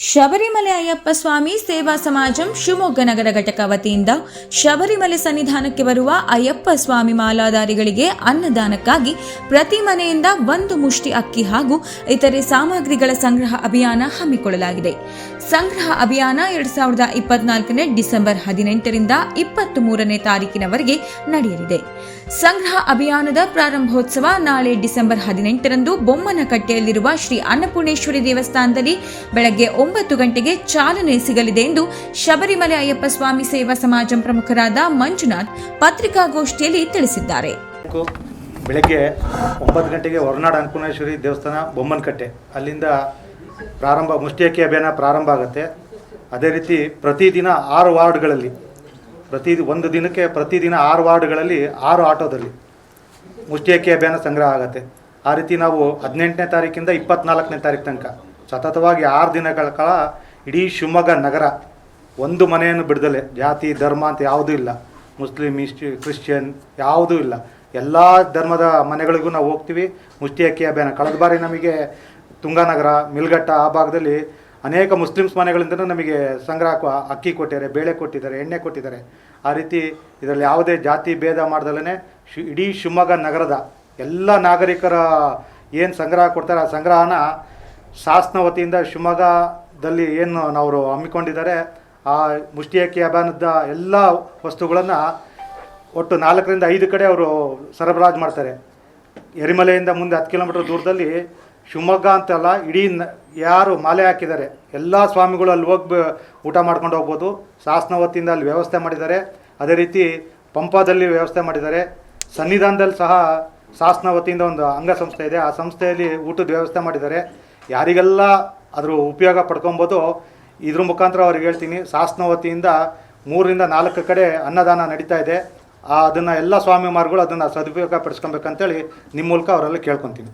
ಶಬರಿಮಲೆ ಅಯ್ಯಪ್ಪ ಸ್ವಾಮಿ ಸೇವಾ ಸಮಾಜಂ ಶಿವಮೊಗ್ಗ ನಗರ ಘಟಕ ವತಿಯಿಂದ ಶಬರಿಮಲೆ ಸನ್ನಿಧಾನಕ್ಕೆ ಬರುವ ಅಯ್ಯಪ್ಪ ಸ್ವಾಮಿ ಮಾಲಾಧಾರಿಗಳಿಗೆ ಅನ್ನದಾನಕ್ಕಾಗಿ ಪ್ರತಿ ಮನೆಯಿಂದ ಒಂದು ಮುಷ್ಟಿ ಅಕ್ಕಿ ಹಾಗೂ ಇತರೆ ಸಾಮಗ್ರಿಗಳ ಸಂಗ್ರಹ ಅಭಿಯಾನ ಹಮ್ಮಿಕೊಳ್ಳಲಾಗಿದೆ. ಸಂಗ್ರಹ ಅಭಿಯಾನ ಎರಡ್ ಸಾವಿರದ ಇಪ್ಪತ್ನಾಲ್ಕನೇ ಡಿಸೆಂಬರ್ ಹದಿನೆಂಟರಿಂದ ಇಪ್ಪತ್ತ್ ಮೂರನೇ ತಾರೀಕಿನವರೆಗೆ ನಡೆಯಲಿದೆ. ಸಂಗ್ರಹ ಅಭಿಯಾನದ ಪ್ರಾರಂಭೋತ್ಸವ ನಾಳೆ ಡಿಸೆಂಬರ್ ಹದಿನೆಂಟರಂದು ಬೊಮ್ಮನಕಟ್ಟೆಯಲ್ಲಿರುವ ಶ್ರೀ ಅನ್ನಪೂರ್ಣೇಶ್ವರಿ ದೇವಸ್ಥಾನದಲ್ಲಿ ಬೆಳಗ್ಗೆ ಒಂಬತ್ತು ಗಂಟೆಗೆ ಚಾಲನೆ ಸಿಗಲಿದೆ ಎಂದು ಶಬರಿಮಲೆ ಅಯ್ಯಪ್ಪ ಸ್ವಾಮಿ ಸೇವಾ ಸಮಾಜಂ ಪ್ರಮುಖರಾದ ಮಂಜುನಾಥ್ ಪತ್ರಿಕಾಗೋಷ್ಠಿಯಲ್ಲಿ ತಿಳಿಸಿದ್ದಾರೆ. ಬೆಳಗ್ಗೆ ಒಂಬತ್ತು ಗಂಟೆಗೆ ಹೊರನಾಡು ಅನ್ನಪೂರ್ಣೇಶ್ವರಿ ದೇವಸ್ಥಾನ ಬೊಮ್ಮನಕಟ್ಟೆ. ಅಲ್ಲಿಂದ ಪ್ರಾರಂಭ ಮುಷ್ಟಿಯಕ್ಕಿ ಅಭಿಯಾನ ಪ್ರಾರಂಭ ಆಗುತ್ತೆ. ಅದೇ ರೀತಿ ಪ್ರತಿದಿನ ಆರು ವಾರ್ಡ್ಗಳಲ್ಲಿ, ಪ್ರತಿ ಒಂದು ದಿನಕ್ಕೆ ಪ್ರತಿದಿನ ಆರು ವಾರ್ಡ್ಗಳಲ್ಲಿ ಆರು ಆಟೋದಲ್ಲಿ ಮುಷ್ಟಿಯಕ್ಕಿ ಅಭಿಯಾನ ಸಂಗ್ರಹ ಆಗುತ್ತೆ. ಆ ರೀತಿ ನಾವು ಹದಿನೆಂಟನೇ ತಾರೀಕಿಂದ ಇಪ್ಪತ್ನಾಲ್ಕನೇ ತಾರೀಕು ತನಕ ಸತತವಾಗಿ ಆರು ದಿನಗಳ ಕಾಲ ಇಡೀ ಶಿವಮೊಗ್ಗ ನಗರ ಒಂದು ಮನೆಯನ್ನು ಬಿಡದಲೆ. ಜಾತಿ, ಧರ್ಮ ಅಂತ ಯಾವುದೂ ಇಲ್ಲ. ಮುಸ್ಲಿಂ ಇಸ್ಟ್ ಕ್ರಿಶ್ಚಿಯನ್ ಯಾವುದೂ ಇಲ್ಲ. ಎಲ್ಲ ಧರ್ಮದ ಮನೆಗಳಿಗೂ ನಾವು ಹೋಗ್ತೀವಿ. ಮುಷ್ಟಿ ಅಕ್ಕಿ ಅಭಿಯಾನ. ಕಳೆದ ಬಾರಿ ನಮಗೆ ತುಂಗಾನಗರ, ಮಿಲ್ಗಟ್ಟ ಆ ಭಾಗದಲ್ಲಿ ಅನೇಕ ಮುಸ್ಲಿಮ್ಸ್ ಮನೆಗಳಿಂದ ನಮಗೆ ಸಂಗ್ರಹ ಅಕ್ಕಿ ಕೊಟ್ಟಿದ್ದಾರೆ, ಬೇಳೆ ಕೊಟ್ಟಿದ್ದಾರೆ, ಎಣ್ಣೆ ಕೊಟ್ಟಿದ್ದಾರೆ. ಆ ರೀತಿ ಇದರಲ್ಲಿ ಯಾವುದೇ ಜಾತಿ ಭೇದ ಮಾಡ್ದಲೇ ಶಿ, ಇಡೀ ಶಿವಮೊಗ್ಗ ನಗರದ ಎಲ್ಲ ನಾಗರಿಕರ ಏನು ಸಂಗ್ರಹ ಕೊಡ್ತಾರೆ ಆ ಸಂಗ್ರಹನ ಶಾಸನ ವತಿಯಿಂದ ಶಿವಮೊಗ್ಗದಲ್ಲಿ ಏನು ಅವರು ಹಮ್ಮಿಕೊಂಡಿದ್ದಾರೆ, ಆ ಮುಷ್ಟಿ ಅಕ್ಕಿ ಅಭಿಯಾನದ ಎಲ್ಲ ವಸ್ತುಗಳನ್ನು ಒಟ್ಟು ನಾಲ್ಕರಿಂದ ಐದು ಕಡೆ ಅವರು ಸರಬರಾಜು ಮಾಡ್ತಾರೆ. ಎರಿಮಲೆಯಿಂದ ಮುಂದೆ ಹತ್ತು ಕಿಲೋಮೀಟರ್ ದೂರದಲ್ಲಿ ಶಿವಮೊಗ್ಗ ಅಂತಲ್ಲ, ಇಡೀ ಯಾರು ಮಾಲೆ ಹಾಕಿದ್ದಾರೆ, ಎಲ್ಲ ಸ್ವಾಮಿಗಳು ಅಲ್ಲಿ ಹೋಗಿ ಊಟ ಮಾಡ್ಕೊಂಡು ಹೋಗ್ಬೋದು. ಶಾಸನ ವತಿಯಿಂದ ಅಲ್ಲಿ ವ್ಯವಸ್ಥೆ ಮಾಡಿದ್ದಾರೆ. ಅದೇ ರೀತಿ ಪಂಪಾದಲ್ಲಿ ವ್ಯವಸ್ಥೆ ಮಾಡಿದ್ದಾರೆ. ಸನ್ನಿಧಾನದಲ್ಲಿ ಸಹ ಶಾಸನ ವತಿಯಿಂದ ಒಂದು ಅಂಗಸಂಸ್ಥೆ ಇದೆ. ಆ ಸಂಸ್ಥೆಯಲ್ಲಿ ಊಟದ ವ್ಯವಸ್ಥೆ ಮಾಡಿದ್ದಾರೆ. ಯಾರಿಗೆಲ್ಲ ಅದ್ರ ಉಪಯೋಗ ಪಡ್ಕೊಬೋದು, ಇದ್ರ ಮುಖಾಂತರ ಅವ್ರಿಗೆ ಹೇಳ್ತೀನಿ. ಶಾಸನ ವತಿಯಿಂದ ಮೂರರಿಂದ ನಾಲ್ಕು ಕಡೆ ಅನ್ನದಾನ ನಡೀತಾ ಇದೆ. ಅದನ್ನು ಎಲ್ಲ ಸ್ವಾಮಿ ಮಾರುಗಳು ಅದನ್ನು ಸದುಪಯೋಗ ಪಡಿಸ್ಕೊಬೇಕಂತೇಳಿ ನಿಮ್ಮ ಮೂಲಕ ಅವರೆಲ್ಲ ಕೇಳ್ಕೊತೀನಿ.